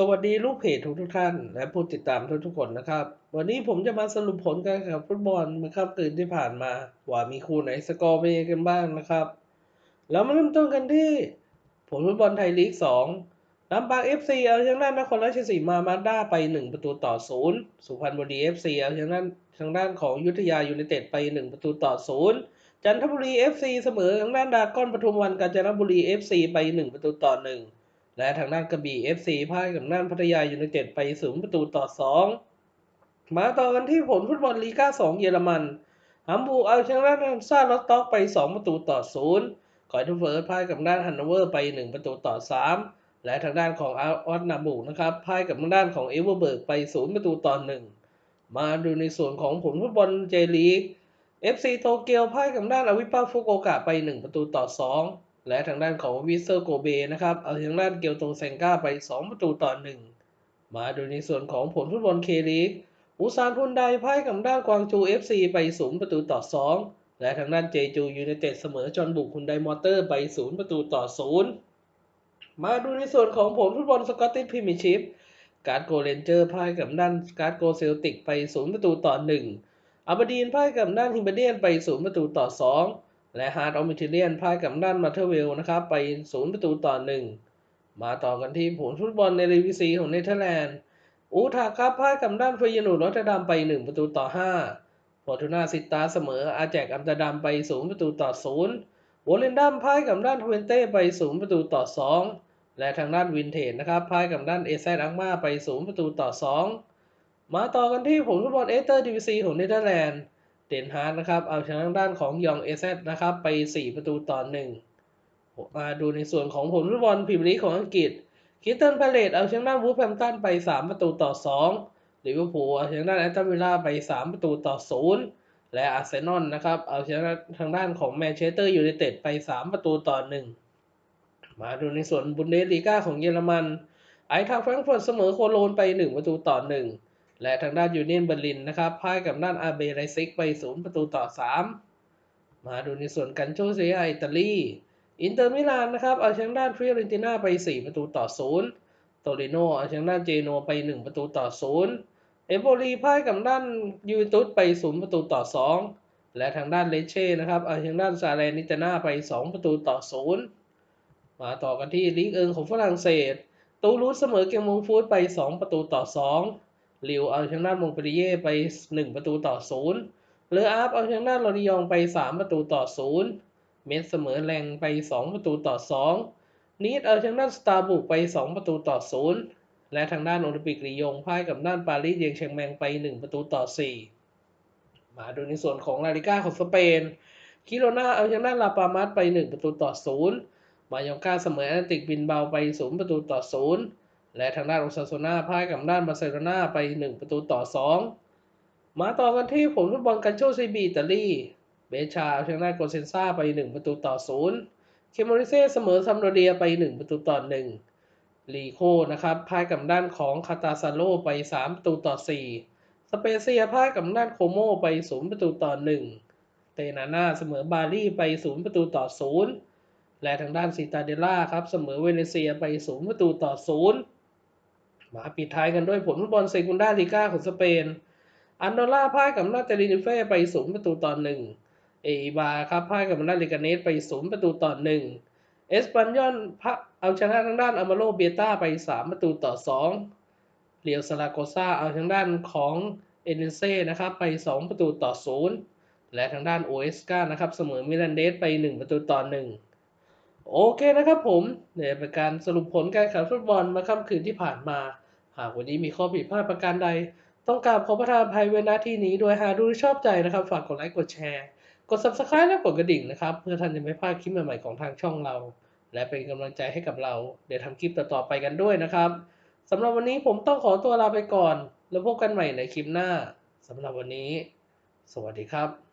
สวัสดีลูกเพจทุกทุกท่าน และผู้ติดตามทุกทุกคนนะครับ วันนี้ผมจะมาสรุปผลการแข่งขันฟุตบอลเมื่อค่ำคืนที่ผ่านมา ว่ามีคู่ไหนสกอร์เป็นยังไงกันบ้างนะครับเรามาเริ่มต้นกันที่ ผลฟุตบอลไทยลีก2ลำปาง FC เอาชนะนครราชสีมามาด้าไป 1 ประตูต่อ 0 สุพรรณบุรี FC เอาชนะทางด้านของยุทธยายูไนเต็ดไป 1 ประตูต่อ 0 จันทบุรี FC เสมอทางด้านดราก้อนปทุมวันกาญจนบุรี FC ไป 1 ประตูต่อ 1 และทางด้านกระบี่ FC พ่ายกับด้านพัทยายูไนเต็ดไป0ประตูต่อ2มาต่อกันที่ผลฟุตบอลลีกา2เยอรมันฮัมบูร์กเอาชนะด้านซาลอตต็อกไป 2 ประตูต่อ0คอยทูเฟิร์สพ่ายกับด้านฮันโนเวอร์ไป 1 ประตูต่อ 3 และทางด้านของอาร์ออสนาบุกนะครับพ่ายกับทางด้านของเอเวอร์เบิร์กไป 0 ประตูต่อ 1 มาดูในส่วนของผลฟุตบอลเจลีก FC โตเกียวพ่ายกับด้านอาวิปาฟุกโอกะไป 1 ประตูต่อ 2 และทางด้านของวิเซอร์โกเบนะครับเอาทางด้านเกียวโตเซงกาไป 2 ประตูต่อ 1 มาดูในส่วนของผลฟุตบอลเคลีกอุซานพุนไดพ่ายกับด้านกวางจู FC ไป 0 ประตูต่อ 2 และทางด้านเจจูยูไนเต็ดเสมอจอห์นบุกฮุนไดมอเตอร์ไป 0 ประตูต่อ 0 มาดูในส่วนของผลฟุตบอลสกอตติชพรีเมียร์ชิพการ์ดโกเรนเจอร์พ่ายกับด้านการ์ดโกเซลติกไป 0 ประตูต่อ 1อับดีนพ่ายกับด้านฮิมเบเดียนไป 0 ประตูต่อ 2 และฮาร์ดออมิทิเลียนพ่ายกับด้านมาเทอร์เวลนะครับ ไป 0 ประตูต่อ 1 มาต่อกันที่ผลฟุตบอลในลีวีซีของเนเธอร์แลนด์ อูทาครับพ่ายกับด้านเฟยนูรอตเตอร์ดัมไป 1 ประตูต่อ 5ฟอร์ตูนาซิตาเสมออาแจกอัมตดัมไป 0 ประตูต่อ0โวเลนดัมพ่ายกับด้านทเวนเต้ไป 0 ประตูต่อ 2 และทางด้านวินเทจนะครับพ่ายกับด้านเอเซอังมาไป 0 ประตูต่อ 2 มาต่อกันที่ผลฟุตบอลเอเตอร์ดิวิซีของเนเธอร์แลนด์ เดนฮาร์ดนะครับ เอาชนะทางด้านของยองเอเซนะครับ ไป 4 ประตูต่อ1มาดูในส่วนของผลฟุตบอลพรีเมียร์ลีกของอังกฤษคิสตันพาเลตเอาชนะวูฟแฮมตันไป 3 ประตูต่อ2ลิเวอร์พูลเอาชนะแอตตันวิลล่าไป 3 ประตูต่อ0และอาร์เซนอลนะครับ เอาชนะทางด้านของแมนเชสเตอร์ยูไนเต็ดไป 3 ประตูต่อ1มาดูในส่วนบุนเดสลีกาของเยอรมันไอทาแฟรงก์เฟิร์ตเสมอโคโลนไป 1 ประตูต่อ1 และทางด้านยูเนียนเบอร์ลินนะครับพ่ายกับด้านอาเบไรซิกไป 0 ประตูต่อ 3 มาดูในส่วนกันโชเซียอิตาลี อินเตอร์มิลานนะครับเอาชนะด้านฟิออเรนติน่าไป 4 ประตูต่อ 0 โตริโนเอาชนะด้านเจโนไป 1 ประตูต่อ 0 เอมโปลีพ่ายกับด้านยูเวนตุสไป 0 ประตูต่อ 2 และทางด้านเลเช่นะครับเอาชนะด้านซาเลนิตาน่าไป 2 ประตูต่อ 0 มาต่อกันที่ลีกเอิงของฝรั่งเศส ตูรูสเสมอเกมมงฟูดไป 2 ประตูต่อ 2 ลิวเอาชนะมงเปรีเย่ไป 1 ประตูต่อ0เลออาร์ฟเอาชนะลอริยองไป 3 ประตูต่อ0เมสเสมอแรงไป 2 ประตูต่อ2นีดเอาชนะสตาร์บุกไป 2 ประตูต่อ0และทางด้านโอลิมปิกลียงพ่ายกับด้านปารีสเยงเชียงแมงไป 1 ประตูต่อ 4 มาดูในส่วนของลาลิก้าของสเปนคิโรนาเอาชนะลาปามัสไป 1 ประตูต่อ0มายองกาเสมอแอตติกบินเบาไป 0 ประตูต่อ0 และทางด้านโอซาโซนาพ่ายกับด้านบาร์เซโลนาไป 1 ประตูต่อ 2 มาต่อกันที่ผลฟุตบอลกันโชซีบีอิตาลีเบชาเอาชนะโกเซนซาไป 1 ประตูต่อ 0 เคมอริเซ่เสมอซัมโดเรียไป 1 ประตูต่อ 1 ลีโคนะครับพ่ายกับด้านของคาตาซาโลไป 3 ประตูต่อ 4 สเปเซียพ่ายกับด้านโคโมไป 0 ประตูต่อ 1 เตนาน่าเสมอบารีไป 0 ประตูต่อ 0 และทางด้านซิตาเดล่าครับเสมอเวเนเซียไป 0 ประตูต่อ 0 มาปิดท้ายกันด้วยผลฟุตบอลเซกุนดาลีกาของสเปน อันโดล่าพ่ายกับนาเตลินิเฟ่ไป0ประตูต่อ1เอบาครับพ่ายกับนาลิกาเนสไป0ประตูต่อ1เอสปันยอนพะเอาชนะทางด้านอามาโลเบียต้าไป3ประตูต่อ2เรียวซาลาโกซาเอาทางด้านของเอเดนเซ่นะครับไป2ประตูต่อ0และทางด้านโอเอสกานะครับเสมอมิลันเดสไป1ประตูต่อ1 โอเคนะครับผมเนี่ยเป็นการสรุปผลการแข่งฟุตบอลมาค่ำคืนที่ผ่านมา หากวันนี้มีข้อผิดพลาดประการใด ต้องกราบขอประทานภัยไว้ณที่นี้โดยหากดูชอบใจนะครับ ฝากกดไลค์กดแชร์ กด subscribe และกดกระดิ่งนะครับ เพื่อท่านจะไม่พลาดคลิปใหม่ๆของทางช่องเรา และเป็นกำลังใจให้กับเรา เดี๋ยวทำคลิปต่อๆไปกันด้วยนะครับสำหรับวันนี้ผมต้องขอตัวลาไปก่อน แล้วพบกันใหม่ในคลิปหน้าสำหรับวันนี้ สวัสดีครับ